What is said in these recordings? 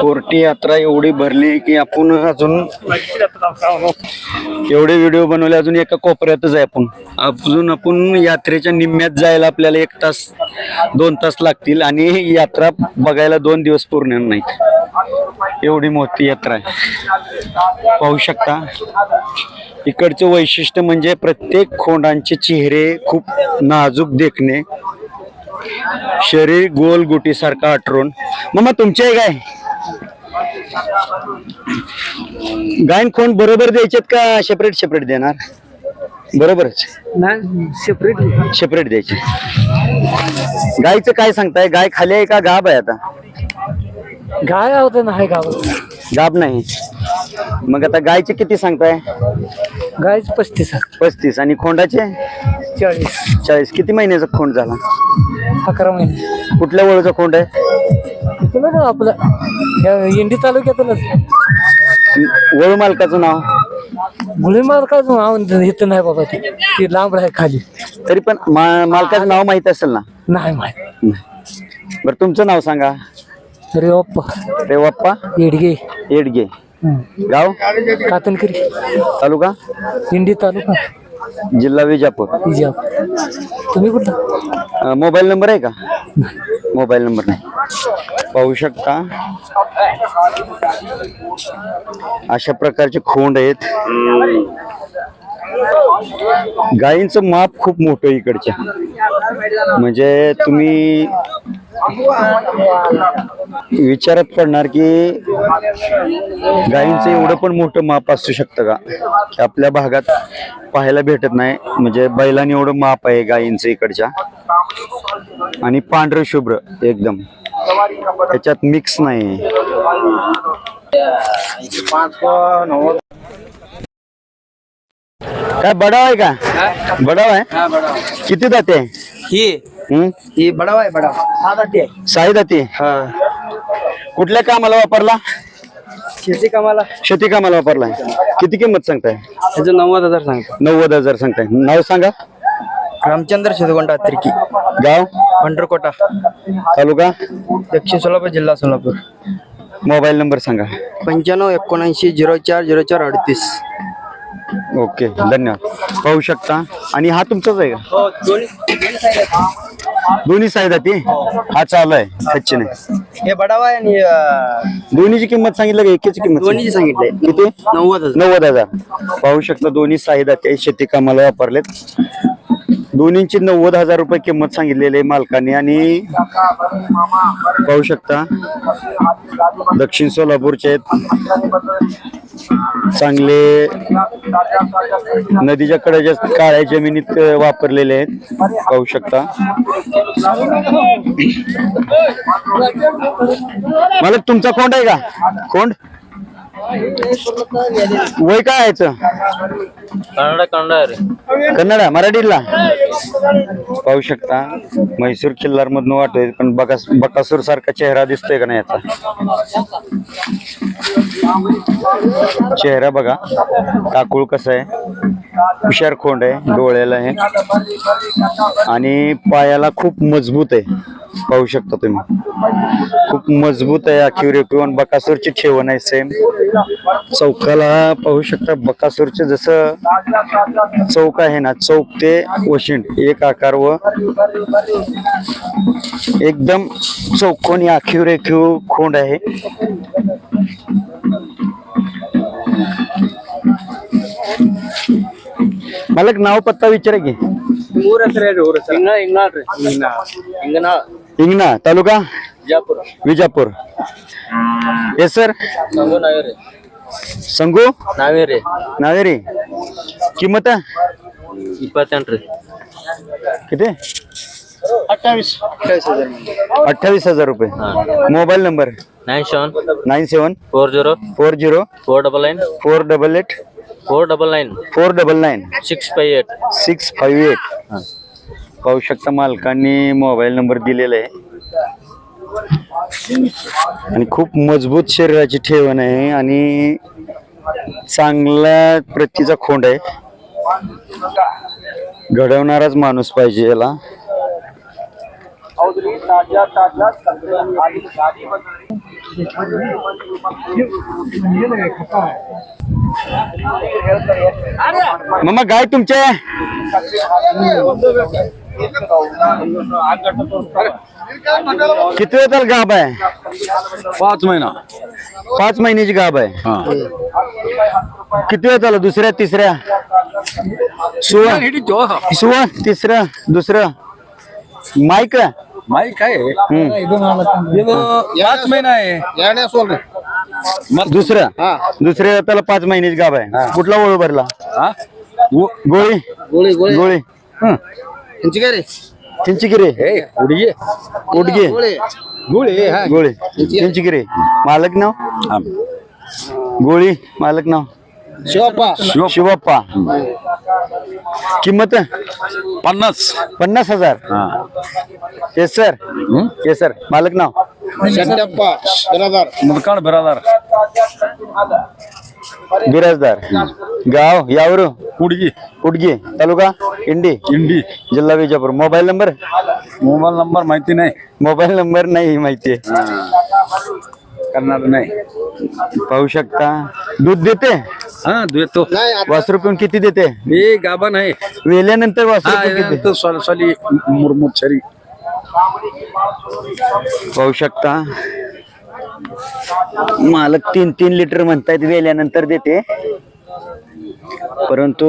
Corti यात्रा एवढी भरली की आपण अजून एवढे व्हिडिओ बनवले अजून एका कोपऱ्यातच आहे आपण. अजून आपण यात्रेच्या निम्म्यात जायला आपल्याला एक तास दोन तास लागतील आणि यात्रा बघायला दोन दिवस पूर्ण नाहीत. एवढी मोठी यात्रा आहे. पाहू शकता इकडचं वैशिष्ट्य म्हणजे प्रत्येक खोंडांचे चेहरे खूप नाजूक देखणे शरीर गोल गुटीसारखं आठरून. मग तुमचे आहे काय? गायन खोंड बरोबर द्यायचेत का सेपरेट सेपरेट देणार? बरोबरच. सेपरेट सेपरेट द्यायचे. गायचं काय सांगताय? गाय खाली आहे का गाब आहे आता? गाय होत नाही गावात गाब नाही. मग आता गायचे किती सांगताय? गायच पस्तीस पस्तीस. आणि खोंडाचे? चाळीस. चाळीस. किती महिन्याचा खोंड झाला? अकरा महिने कुठल्या वळूचा खोंड आहे? ना आपलं. या इंडी तालुक्यातूनच वळू मालकाचं नाव? मुली मालकाचं नाव इथं नाही बाबा ते. ती लांब आहे खाली. तरी पण मा- मालकाचं नाव माहीत असेल ना? नाही माहीत. बरं तुमचं नाव सांगा. अरे ओप्पा रेवाप्पा? येडगे. येडगे. गाव? कातनकरी. तालुका? इंडी तालुका. जिल्हा विजापूर. तुम्ही कुठला? अं, मोबाईल नंबर आहे का? मोबाईल नंबर नाही. पाहू शकता. अशा प्रकारचे खोंड आहेत. गायींचं माप खूप मोठं आहे इकडच्या. म्हणजे तुम्ही विचारात पडणार की गायींचं एवढं पण मोठं माप असू शकतं का? की आपल्या भागात पाहायला भेटत नाही. म्हणजे बैलांनी एवढं माप आहे गायींचं इकडच्या. आणि पांढरं शुभ्र एकदम. त्याच्यात मिक्स नाही. काय बडाव आहे का? बडाव आहे? किती जाते ही हम्म? ही बडावा आहे बडावा हा आहे. हा. कुठल्या कामाला वापरला? शेती कामाला. शेती कामाला वापरलाय किती किंमत सांगताय? त्याचं नव्वद हजार सांगतो. नव्वद हजार सांगताय. नाव सांगा. रामचंद्र शेतगोंडा त्रिकी. गाव? पंढरकोटा. तालुका? दक्षिण सोलापूर जिल्हा सोलापूर. मोबाईल नंबर सांगा. पंच्याण्णव एकोणऐंशी झिरो चार झिरो चार अडतीस. ओके धन्यवाद. पाहू शकता. आणि हा तुमचाच आहे का? दोन्ही साईड ती? हा चालू आहे. सचिन आहे. हे बडावा आहे आणि अं, दोन्हीची किंमत सांगितलं का? एकेची किंमत दोन्हीची सांगितलंय किती? नव्वद हजार. नव्वद हजार. पाहू शकता दोन्ही साईदा ते शेती कामाला वापरलेत. दोन्हींची नव्वद हजार रुपये किंमत सांगितलेली आहे मालकाने आणि पाहू शकता दक्षिण सोलापूरचे आहेत. चांगले नदीच्या कडेच्या काळ्या जमिनीत वापरलेले आहेत. पाहू शकता. मला तुमचा कोंड आहे का? कोंड? वय काय आहे याचं? कन्नडा कन्नडा कन्नड मराठीला पाहू शकता. म्हैसूर किल्लार मधून वाटतोय पण बका बकासूर सारखा चेहरा दिसतोय का नाही याचा चेहरा बघा. काकुळ कसा आहे? हुशार खोंड आहे डोळ्याला आहे. आणि पायाला खूप मजबूत आहे. पाहू शकता तुम्ही खूप मजबूत आहे अखिव रेखीव आणि बकासूरची ठेवण आहे सेम चौकाला पाहू शकता बकासूरचे जसं चौक आहे ना चौक ते वशिंड एक आकार व एकदम चौकोनी आखीव रेखीव खोंड आहे मला एक नाव पत्ता विचारा की ಊರ ಹೆಸರು ಹೇಳಿ ಊರ ಹೆಸರು ಹಿಂಗ ಹಿಂಗಾಳ್ರಿ ಹಿಂಗ ಹಿಂಗನಾಳ್ हिंगणा तालुका ಬಿಜಾಪುರ विजापूर हे सर ಸಂಗು ನಾವೇರಿ संगू ನಾವೇರಿ नावेरी किंमत ಇಪ್ಪತ್ತೆಂಟು ರೀ किती ಅಟ್ಟಾವಿಸ್ अठ्ठावीस हजार रुपये mobile number nine seven nine seven four zero four zero four double nine four double eight four double nine four double nine six five eight six five eight पाहू शकता मालकांनी मोबाईल नंबर दिलेला आहे. आणि खूप मजबूत शरीराची ठेवण आहे आणि चांगल्या प्रतीचा खोंड आहे. घडवणाराच माणूस पाहिजे याला. मग गाय तुमच्या किती वेळ त्याला गाभ आहे? पाच महिना. पाच महिन्याची गाभ आहे. हा. किती वेळ झालं दुसऱ्या तिसऱ्या? सुवर्ण सुवर्ण तिसरं दुसरं? माईक माई काय पाच महिना आहे. दुसरं? दुसऱ्या त्याला पाच महिन्याची गाभ आहे. कुठला ओळ भरला? हा? गोळी? गोळी गोळी. गोळी त्यांची काय रे चिंचगिरी ए, उडीये. उडगे गुळे हा. गोळी चिंचगिरी मालक नाव हा. गोळी मालक नाव शिवप्पा शिव- शिवप्पा किंमत पन्नास पन्नास हजार हा. येस सर हं? येस सर मालक नाव शंकरप्पा बिरादार मुलकाड बिरादार बिराजदार गाव यावर उडगी उडगी तालुका इंडी इंडी जिल्हा Vijapur mobile number mobile number माहिती नाही मोबाईल नंबर नाही माहिती करणार नाही पाहू शकता दूध देते हा देतो वासरू पिऊन किती देते हे गाभा आहे वेल्यानंतर वासरू हा पिऊन किती यानंतर सॉली सॉली मुरमुच्छरी पाहू शकता मालक तीन तीन लिटर म्हणतायत वेल्यानंतर देते. परंतु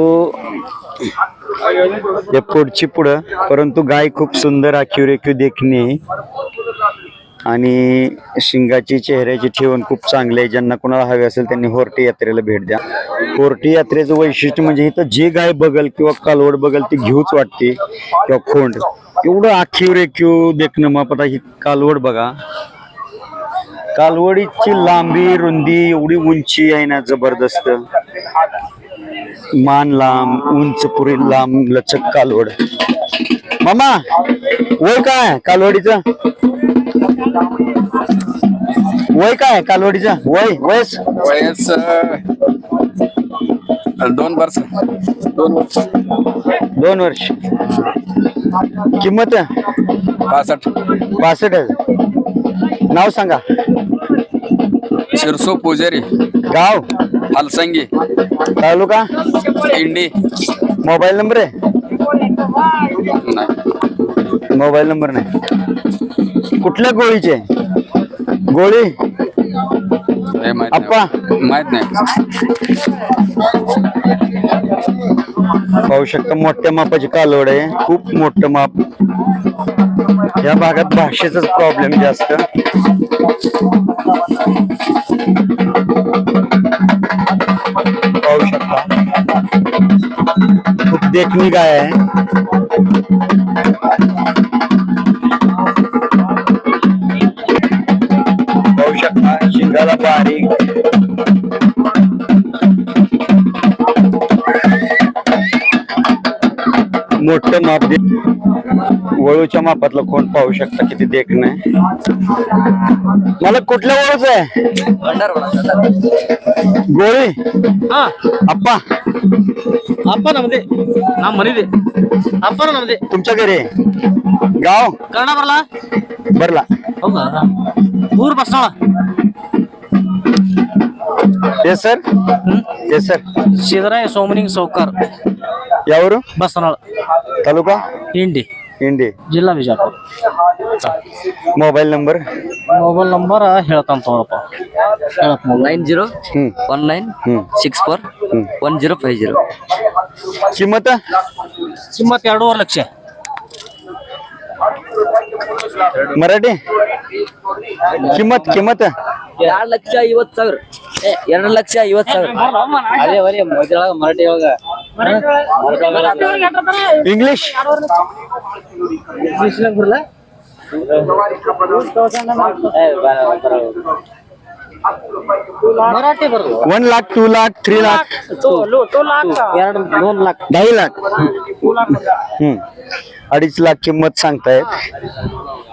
या पुढची पुढं परंतु गाय खूप सुंदर आखीव रेखीव देखणी. आणि शिंगाची चेहऱ्याची ठेवण खूप चांगली आहे. ज्यांना कोणाला हवे असेल त्यांनी होर्टी यात्रेला भेट द्या. होर्टी यात्रेचं वैशिष्ट्य म्हणजे इथं जे गाय बघल किंवा कालवड बघल ती घेऊच वाटते. किंवा खोंड. एवढं आखीव रेखीव देखणं मग आता ही कालवड बघा. कालवडीची लांबी रुंदी एवढी उंची आहे ना जबरदस्त. मान लांब उंच पुरी लांब लचक कालवड. मामा वय काय कालवडीचं? वय काय कालवडीचं? वय वयस? वयस दोन वर्ष. दोन वर्ष. दोन वर्ष. किंमत? पासष्ट पासष्ट हजार. नाव सांगा. शिरसो पुजारी. गाव? हलसंगी. तालुका? इंडी. मोबाईल नंबर आहे? नाही. मोबाईल नंबर नाही. कुठल्या गोळीचे? गोळी? हे माहीत अप्पा. नाही माहीत नाही. पाहू शकता मोठ्या मापाची कालवड आहे. खूप मोठं माप. या भागात भाषेचाच प्रॉब्लेम जास्त. पाहू शकता. खूप देखणी गाय आहे. पाहू शकता. शिंगाला बारीक मोठं माप वळूच्या मापातलं कोण पाहू शकता किती देख नाही? मला कुठल्या वळूच आहे? गोळी? हा. आप्पा. आपण ना म्हणजे? ना दे. आपण ना म्हणजे? तुमच्या घरी. गाव? कर्णावरला बरला. हो दूर बसणार yes sir? Yes sir. Siddaraya Somaning Soukar. ಯಾವರು? ಬಸನಾಳ್. ತಾಲೂಕಾ? ಇಂಡಿ ಇಂಡಿ ಜಿಲ್ಲಾ Bijapur. Mobile number mobile number ಹೇಳ್ತಾನ ತಗೋಪ್ಪ nine zero one nine six four one zero five zero. ಕಿಮ್ಮತ್ತ? ಕಿಮ್ಮತ್ತ ಎರಡೂವರೆ ಲಕ್ಷ. ಮರಾಠಿ? ಕಿಮ್ಮತ್ ಕಿಮ್ಮತ್ತ ಎರಡ್ ಲಕ್ಷ ಐವತ್ ಸಾವಿರ. ಎರಡ್ ಲಕ್ಷ ಐವತ್ ಸಾವಿರ. ಅದೇ ಬರೀ ಮೊದಲೊಳಗ ಮರಾಠಿ ಒಳಗ. ಇಂಗ್ಲಿಷ್. ಇಂಗ್ಲಿಷ್ ಬರಲ್ಲ ಮರಾಠಿ ಬರಲ್ಲ one lakh two lakh three lakh ಎರಡು दोन लाख ढाई लाख हम्म. अडीच लाख किंमत सांगतायत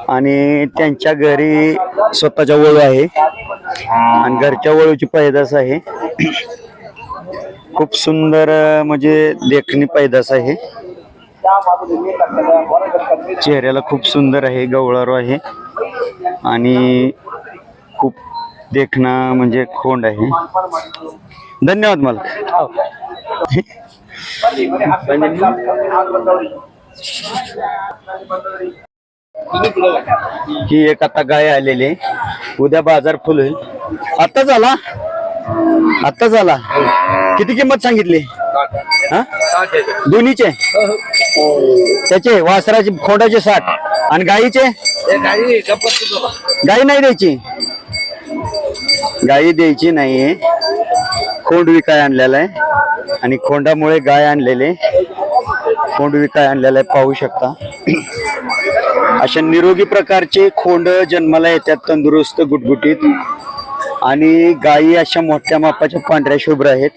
आणि त्यांच्या घरी स्वतःच्या वळू आहे आणि घरच्या वळूची पैदास आहे खूप सुंदर अं, म्हणजे देखणी पैदास आहे चेहऱ्याला खूप सुंदर आहे गवळारू आहे आणि खूप देखणं म्हणजे खोंड आहे. धन्यवाद मला ही एक आता गाय आलेली आहे. उद्या बाजार फुल होईल. आता झाला? आता झाला. किती किंमत सांगितली? हा? दोन्हीचे? त्याचे वासराचे खोंडाचे साठ. आणि गाईचे? गाई नाही द्यायची. गाई द्यायची नाहीये. खोंड विकाय आणलेला आहे. आणि खोंडामुळे गाय आणलेले खोंड विकाय आणलेला आहे पाहू शकता. अशा निरोगी प्रकारचे खोंड जन्माला येतात तंदुरुस्त गुटगुटीत. आणि गायी अशा मोठ्या मापाच्या पांढऱ्या शुभ्र आहेत.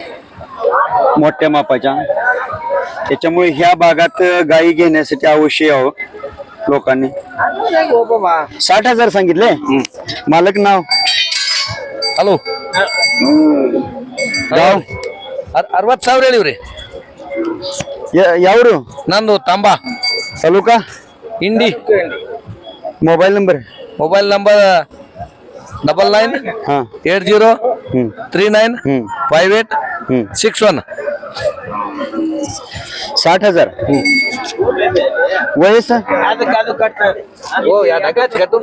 मोठ्या मापाच्या. त्याच्यामुळे ह्या भागात गायी घेण्यासाठी अवश्य यावं लोकांनी. साठ हजार सांगितले? मालक नाव? ಹಲೋ गाव ಅರವತ್ತು ಸಾವಿರ ಹೇಳಿವ್ರಿ ಯ- ಯಾವ್ರು ನಂದು Tamba taluka Indi mobile number mobile number double nine ಹಾ eight zero hmm three nine hmm five eight hmm six one साठ हजार वयस ಓ ಯಾಕೆ ಕಟ್ಟು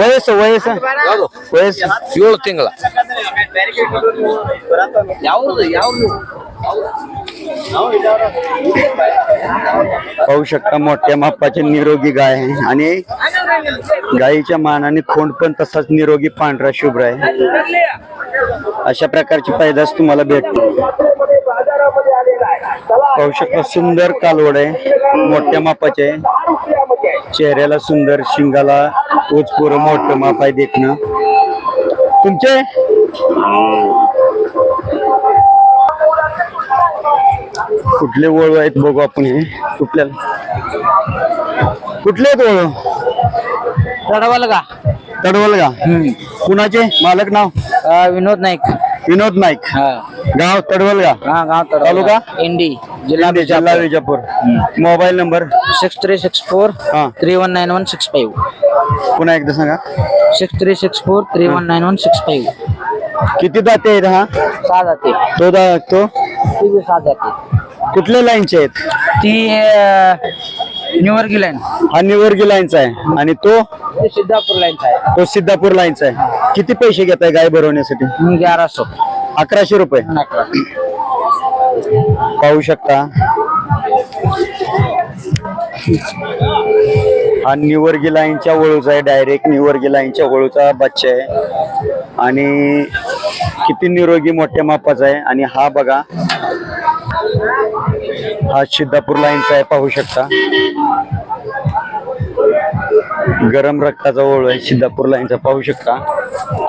वयस वयस ಯಾವುದು वयस ಏಳು ತಿಂಗಳ ಯಾವುದು ಯಾವುದು पाहू शकता मोठ्या मापाची निरोगी गाय आहे आणि गायीच्या मानाने खोंड पण तसाच निरोगी पांढरा शुभ्र आहे अशा प्रकारची पैदास तुम्हाला भेटते पाहू शकता सुंदर कालवड आहे मोठ्या मापाचे आहे चेहऱ्याला सुंदर शिंगाला उचपूर मोठं माप आहे देखणं तुमचे कुठले वळू आहेत बघू आपण हे. कुठल्याला कुठले आहेत वळू? रडवाल का? तडवल का? कुणाचे? मालक नाव? विनोद नाईक. विनोद नाईक. हा. गाव तडवल का? हा गाव तालुका? इंडी. जिल्हा जिल्हा Vijapur. Mobile number? Six three six four हा. Three one nine one six five. पुन्हा एकदा सांगा. Six three six four three one nine one six five. किती दाते आहेत हा? सहा जाते तो दा तो? ती बी सहा जाते कुठल्या लाईनचे आहेत? ती न्यूवर्क लाईन. हा निवर्गी लाईनचा आहे. आणि तो? ते सिद्धापूर लाईनचा आहे. तो सिद्धापूर लाईनचा आहे. किती पैसे घेताय गाय भरवण्यासाठी? मी अकराशे रुपये. पाहू शकता. हा निवर्गी लाईनच्या वळूचा आहे. डायरेक्ट निवर्गी लाईनच्या वळूचा बच्चा आहे. आणि किती निरोगी मोठ्या मापाचा आहे. आणि हा बघा हा सिद्धापूर लाईनचा आहे पाहू शकता. गरम रक्ताचा ओळ आहे सिद्धापूर लाईनचा पाहू शकता.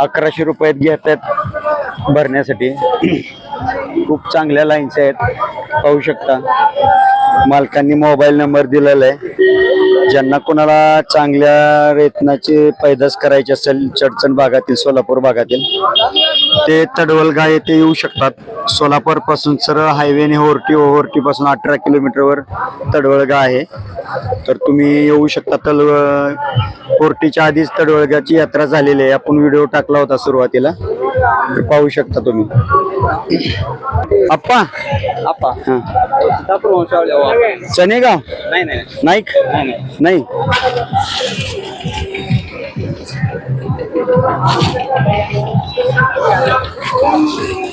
अकराशे रुपयात घेत आहेत भरण्यासाठी. खूप चांगल्या लाईन्स आहेत पाहू शकता. मालकांनी मोबाईल नंबर दिलेला आहे. ज्यांना कोणाला चांगल्या रेतनाची पैदास करायची असेल चडचण भागातील सोलापूर भागातील ते तडवलगा येथे येऊ शकतात. सोलापूरपासून सरळ हायवेने होर्टी होर्टी पासून अठरा किलोमीटरवर तडवळगा आहे. तर तुम्ही येऊ शकता तल होर्टीच्या आधीच तडवळगाची यात्रा झालेली आहे. आपण व्हिडिओ टाकला होता सुरुवातीला. पाहू शकता तुम्ही. आप्पा चने का नाही नाही.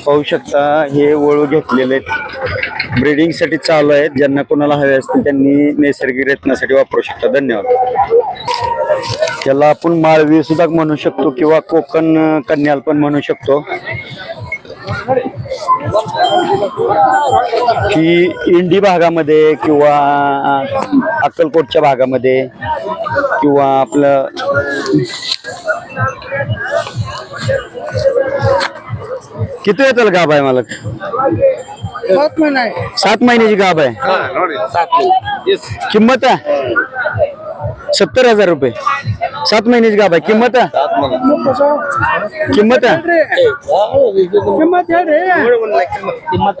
पाहू शकता हे वळू घेतलेले आहेत. ब्रिडिंगसाठी चालू आहेत. ज्यांना कोणाला हवे असतील त्यांनी नैसर्गिक रत्नासाठी वापरू शकता. धन्यवाद. त्याला आपण माळवी सुद्धा म्हणू शकतो किंवा कोकण कन्याल पण म्हणू शकतो. ही इंडी भागामध्ये किंवा अक्कलकोटच्या भागामध्ये किंवा आपलं किती येतात गाभ आहे मालक? सात महिन्याची गाभ आहे. किंमत आहे? सत्तर हजार रुपये. सात महिन्याची गाब आहे किंमत? किंमत? किंमत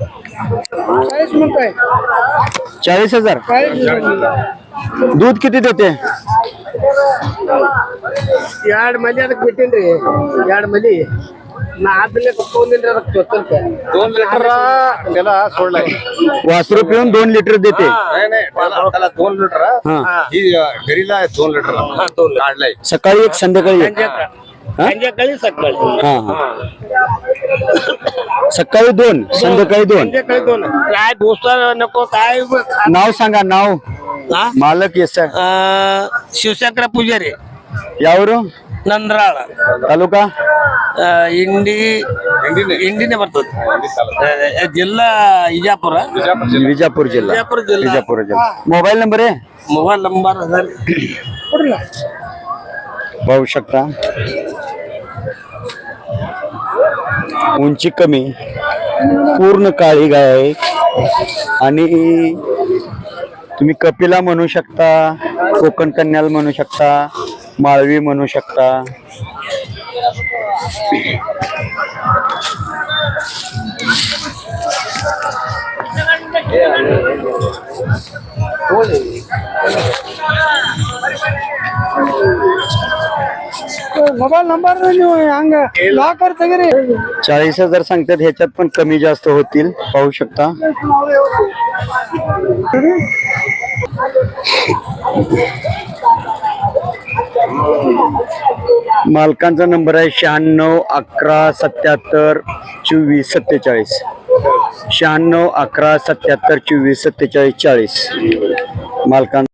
चाळीस म्हणताय. चाळीस हजार. दूध किती देते? याडमध्ये आता भेटेन रे. याडमध्ये दोन लिटर त्याला सोडला वासरू पिऊन दोन लिटर देते नाही नाही त्याला त्याला दोन लिटर हा. ही घरीला दोन लिटर काढलाय सकाळी एक संध्याकाळी एक हा? संध्याकाळी सकाळी हा हा सकाळी दोन संध्याकाळी दोन संध्याकाळी दोन काय भोसा नको काय नाव सांगा नाव हा? मालक येस अं, शिवशंकर पुजारी यावर ನಂದ್ರಾಳ ತಾಲೂಕಾ ಆ, ಇಂಡಿ ಇಂಡಿನೇ ಬರ್ತದೆ ಆ, ಜಿಲ್ಲಾ ಇಜಾಪುರ विजापूर जिल्हा ವಿಜಾಪುರ ಜಿಲ್ಲಾ विजापूर जिल्हा मोबाईल नंबर आहे ಮೊಬೈಲ್ ನಂಬರ್ ಅದ पाहू शकता उंची कमी पूर्ण काळी गाय आहे आणि तुम्ही कपिला म्हणू शकता कोकण कन्याल म्हणू शकता माळवी म्हणू शकता ಮೊಬೈಲ್ ನಂಬರ್ ನೀವು ಹಂಗ ಲಾಕರ್ ತೆಗೀರಿ चाळीस हजार सांगतात ह्याच्यात पण कमी जास्त होतील पाहू शकता मालकांचा नंबर आहे शहाण्णव अकरा सत्याहत्तर चोवीस सत्तेचाळीस. शहाण्णव अकरा सत्याहत्तर चोवीस सत्तेचाळीस चाळीस. मालकांचा